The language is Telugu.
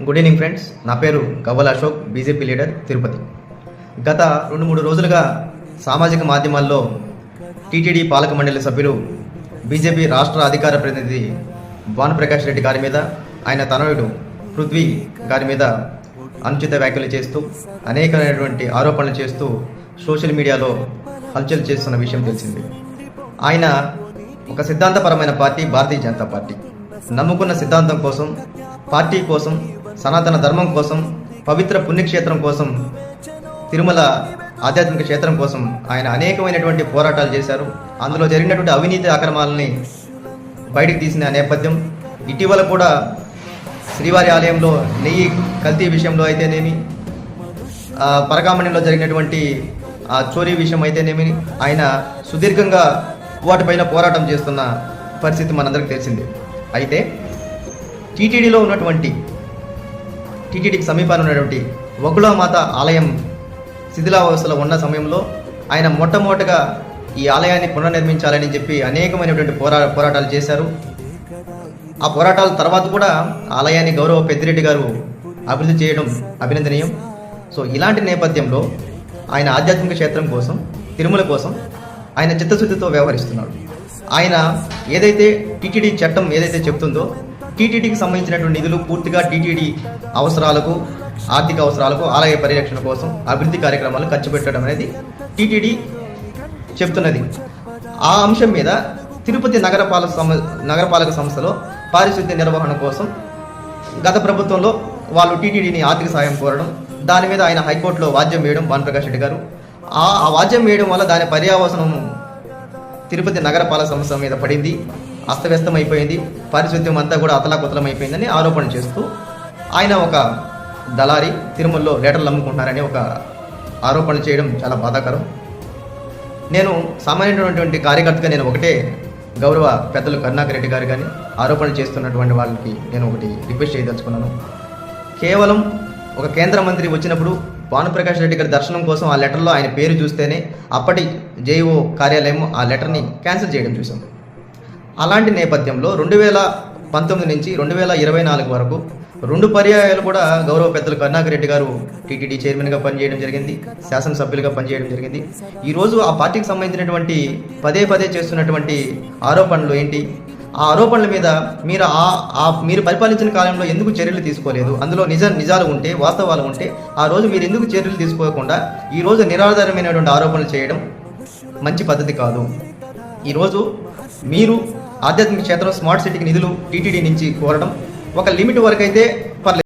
గుడ్ ఈవినింగ్ ఫ్రెండ్స్ నా పేరు గవ్వల అశోక్ బీజేపీ లీడర్ తిరుపతి. గత రెండు మూడు రోజులుగా సామాజిక మాధ్యమాల్లో టీటీడీ పాలక మండలి సభ్యులు బీజేపీ రాష్ట్ర అధికార ప్రతినిధి భానుప్రకాష్ రెడ్డి గారి మీద ఆయన తనయుడు పృథ్వీ గారి మీద అనుచిత వ్యాఖ్యలు చేస్తూ అనేకమైనటువంటి ఆరోపణలు చేస్తూ సోషల్ మీడియాలో హల్చల్ చేస్తున్న విషయం తెలిసింది. ఆయన ఒక సిద్ధాంతపరమైన పార్టీ భారతీయ జనతా పార్టీ. నమ్ముకున్న సిద్ధాంతం కోసం పార్టీ కోసం సనాతన ధర్మం కోసం పవిత్ర పుణ్యక్షేత్రం కోసం తిరుమల ఆధ్యాత్మిక క్షేత్రం కోసం ఆయన అనేకమైనటువంటి పోరాటాలు చేశారు. అందులో జరిగినటువంటి అవినీతి అక్రమాలని బయటికి తీసిన నేపథ్యం. ఇటీవల కూడా శ్రీవారి ఆలయంలో నెయ్యి కల్తీ విషయంలో అయితేనేమి పరకామణ్యంలో పరకామణిలో జరిగినటువంటి ఆ చోరీ విషయం అయితేనేమి ఆయన సుదీర్ఘంగా వాటిపైన పోరాటం చేస్తున్న పరిస్థితి మనందరికీ తెలిసిందే. అయితే టీటీడీలో ఉన్నటువంటి టీటీడీకి సమీపాన్ని ఉన్నటువంటి వకులామాత ఆలయం శిథిలావస్థలో ఉన్న సమయంలో ఆయన మొట్టమొదటగా ఈ ఆలయాన్ని పునర్నిర్మించాలని చెప్పి అనేకమైనటువంటి పోరా పోరాటాలు చేశారు. ఆ పోరాటాల తర్వాత కూడా ఆలయాన్ని గౌరవ పెద్దిరెడ్డి గారు అభివృద్ధి చేయడం అభినందనీయం. సో ఇలాంటి నేపథ్యంలో ఆయన ఆధ్యాత్మిక క్షేత్రం కోసం తిరుమల కోసం ఆయన చిత్తశుద్ధితో వ్యవహరిస్తున్నాడు. ఆయన ఏదైతే టీటీడీ చట్టం ఏదైతే చెప్తుందో టీటీడీకి సంబంధించినటువంటి నిధులు పూర్తిగా టీటీడీ అవసరాలకు ఆర్థిక అవసరాలకు ఆలయ పరిరక్షణ కోసం అభివృద్ధి కార్యక్రమాలు ఖర్చు పెట్టడం అనేది టీటీడీ చెప్తున్నది. ఆ అంశం మీద తిరుపతి నగరపాలక సం నగరపాలక సంస్థలో పారిశుద్ధ్య నిర్వహణ కోసం గత ప్రభుత్వంలో వాళ్ళు టీటీడీని ఆర్థిక సాయం కోరడం దాని మీద ఆయన హైకోర్టులో వాద్యం వేయడం భానుప్రకాష్ రెడ్డి గారు. ఆ ఆ వాద్యం వేయడం వల్ల దాని పర్యావసనం తిరుపతి నగరపాలక సంస్థ మీద పడింది. అస్తవ్యస్తం అయిపోయింది పారిశుద్ధ్యం అంతా కూడా అతలాకుతలం అయిపోయిందని ఆరోపణ చేస్తూ ఆయన ఒక దళారి తిరుమలలో లెటర్లు అమ్ముకుంటున్నారని ఒక ఆరోపణ చేయడం చాలా బాధాకరం. నేను సామాన్యమైనటువంటి కార్యకర్తగా నేను ఒకటే గౌరవ పెద్దలు కరుణాకర్ రెడ్డి గారు కానీ ఆరోపణ చేస్తున్నటువంటి వాళ్ళకి నేను ఒకటి రిక్వెస్ట్ చేయదలుచుకున్నాను. కేవలం ఒక కేంద్ర మంత్రి వచ్చినప్పుడు భానుప్రకాష్ రెడ్డి గారి దర్శనం కోసం ఆ లెటర్లో ఆయన పేరు చూస్తేనే అప్పటి జేఈఓ కార్యాలయం ఆ లెటర్ని క్యాన్సిల్ చేయడం చూసాం అలాంటి నేపథ్యంలో రెండు వేల పంతొమ్మిది నుంచి రెండు వేల ఇరవై నాలుగు వరకు రెండు పర్యాయాలు కూడా గౌరవ పెద్దలు కరుణాకర్ రెడ్డి గారు టీటీడీ చైర్మన్గా పనిచేయడం జరిగింది శాసనసభ్యులుగా పనిచేయడం జరిగింది. ఈరోజు ఆ పార్టీకి సంబంధించినటువంటి పదే పదే చేస్తున్నటువంటి ఆరోపణలు ఏంటి? ఆ ఆరోపణల మీద మీరు ఆ ఆ మీరు పరిపాలించిన కాలంలో ఎందుకు చర్యలు తీసుకోలేదు? అందులో నిజ నిజాలు ఉంటే వాస్తవాలు ఉంటే ఆ రోజు మీరు ఎందుకు చర్యలు తీసుకోకుండా ఈ రోజు నిరాధారమైనటువంటి ఆరోపణలు చేయడం మంచి పద్ధతి కాదు. ఈరోజు మీరు ఆధ్యాత్మిక క్షేత్రం స్మార్ట్ సిటీకి నిధులు టీటీడీ నుంచి కోరడం. ఒక లిమిట్ వరకు అయితే